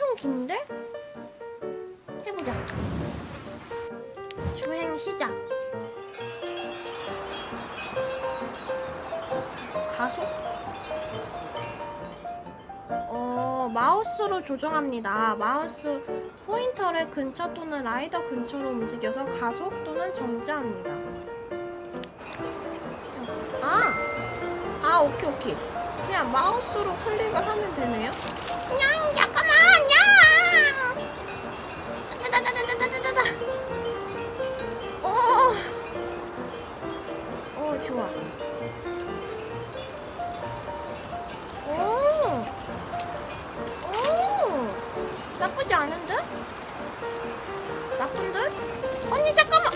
엄청 긴데? 해보자. 주행 시작. 가속? 어, 마우스로 조정합니다. 마우스 포인터를 근처 또는 라이더 근처로 움직여서 가속 또는 정지합니다. 아! 아, 오케이, 오케이. 그냥 마우스로 클릭을 하면 되네요. 냥, 잠깐만, 냥! 오, 오, 나쁘지 않은데? 나쁜데? 언니, 잠깐만!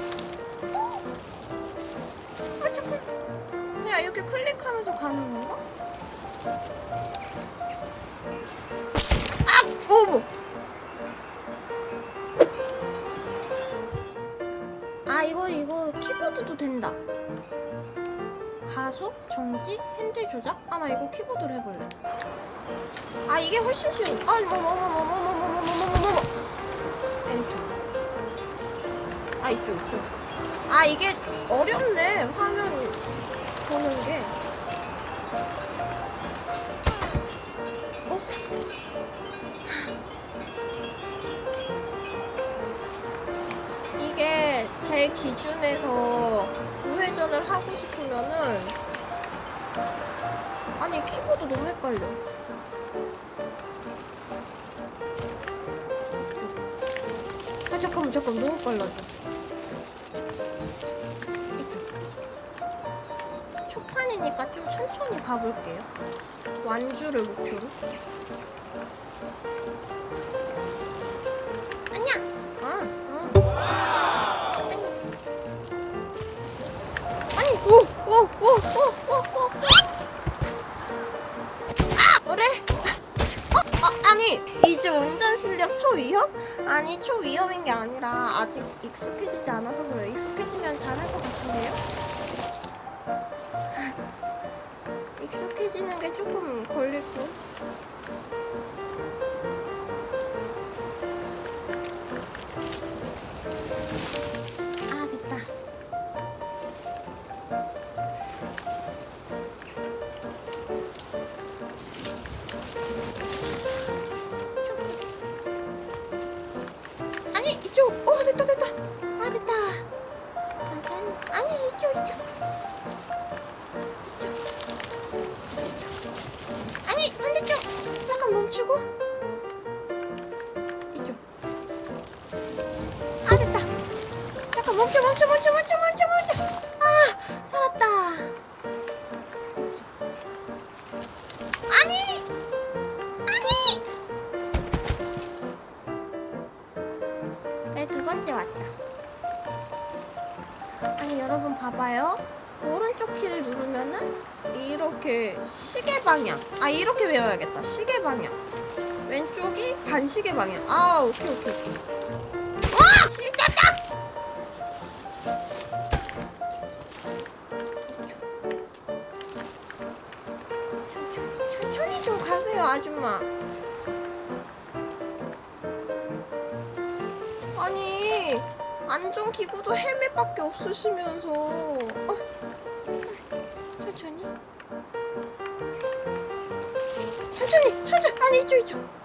아, 잠깐. 그냥 이렇게 클릭하면서 가는 건가? 아! 어머! 아 이거 이거 키보드도 된다 가속, 정지, 핸들 조작? 아 나 이거 키보드로 해볼래. 아 이게 훨씬 쉬워. 아 뭐뭐뭐뭐뭐뭐뭐뭐뭐뭐뭐 엔터. 아 이쪽 이쪽. 아 이게 어렵네 화면 보는 게. 어? 이게 제 기준에서 우 회전을 하고 싶으면은 아니 키보드 너무 헷갈려. 아 잠깐만 잠깐 너무 빨라져. 초판이니까 좀 천천히 가볼게요. 완주를 목표로. 아, 아. 아, 그래? 어, 어, 아니, 이제 운전 실력 초위험? 아니, 초위험인 게 아니라 아직 익숙해지지 않아서 그래요. 익숙해지면 잘할 것 같은데요? 익숙해지는 게 조금 걸릴 듯. 아, 멈춰 멈춰 멈춰 멈춰 멈춰 멈춰 아 살았다 아니 아니 네, 두 번째 왔다. 아니, 여러분 봐봐요. 오른쪽 키를 누르면은 이렇게 시계 방향. 아, 이렇게 외워야겠다. 시계 방향. 왼쪽이 반시계 방향. 아, 오케이, 오케이, 오케이. 아줌마. 아니 안전기구도 헬멧밖에 없으시면서 어? 천천히 천천히 천천히 아니 이쪽 이쪽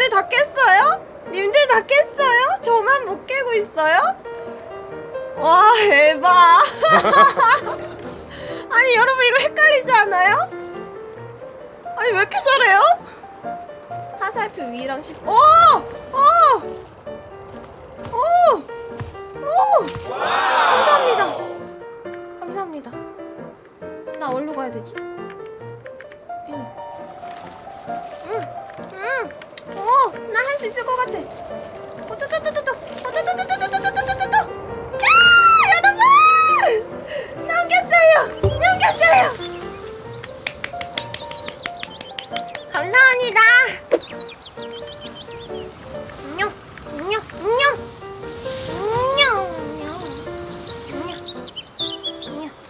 님들 다 깼어요? 님들 다 깼어요? 저만 못 깨고 있어요? 와 대박 아니 여러분 이거 헷갈리지 않아요? 아니 왜 이렇게 잘해요? 화살표 위랑 10 오! 오! 오! 생겼어요. 감사합니다. 안녕, 안녕, 안녕, 안녕, 안녕, 안녕.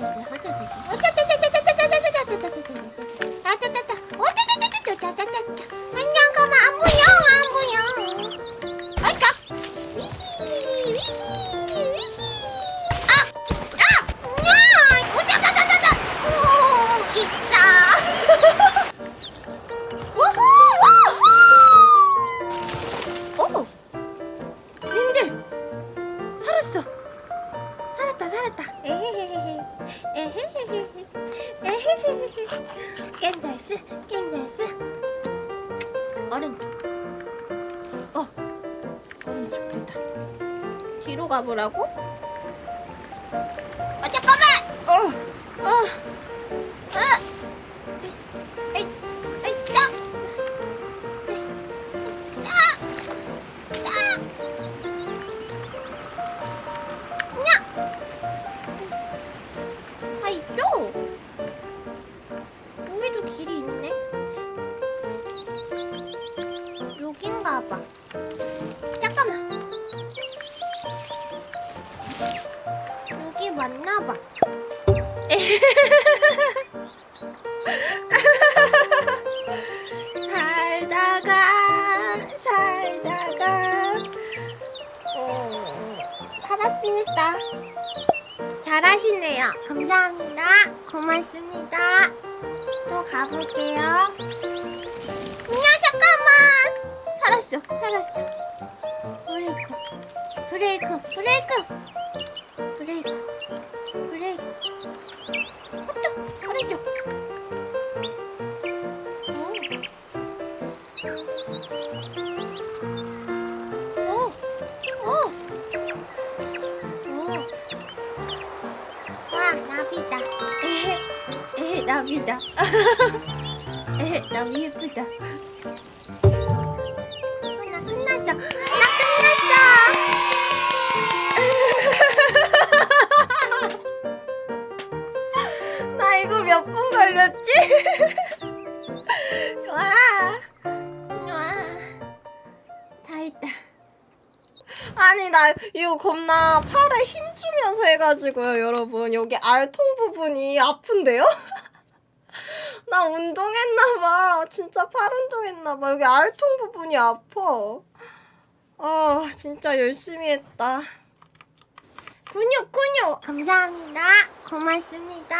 안녕 가마 안 보여 안 보여 아이까 위히 위히 위히 아아야 우자다다다다 우 익사 우후 우후 오 님들 살았어 게임 잘쓰 게임 잘쓰 오른쪽 어 오른쪽 됐다 뒤로 가보라고? 길이 있네. 여긴가 봐. 잠깐만. 여기 맞나 봐. 살다가 살다가 어, 살았으니까 잘하시네요. 감사합니다. 고맙습니다. 또 가볼게요. 야 잠깐만. 살았어, 살았어. 브레이크, 브레이크, 브레이크, 브레이크. 나비다. 에헤 나비 예쁘다. 어, 나 끝났어. 나 끝났어. 나 이거 몇 분 걸렸지? 와, 와, 다 했다. 아니 나 이거 겁나 팔에 힘 주면서 해가지고요 여러분. 여기 알통 부분이 아픈데요? 나 운동했나봐. 진짜 팔 운동했나봐. 여기 알통 부분이 아파. 아 진짜 열심히 했다. 근육 근육! 감사합니다. 고맙습니다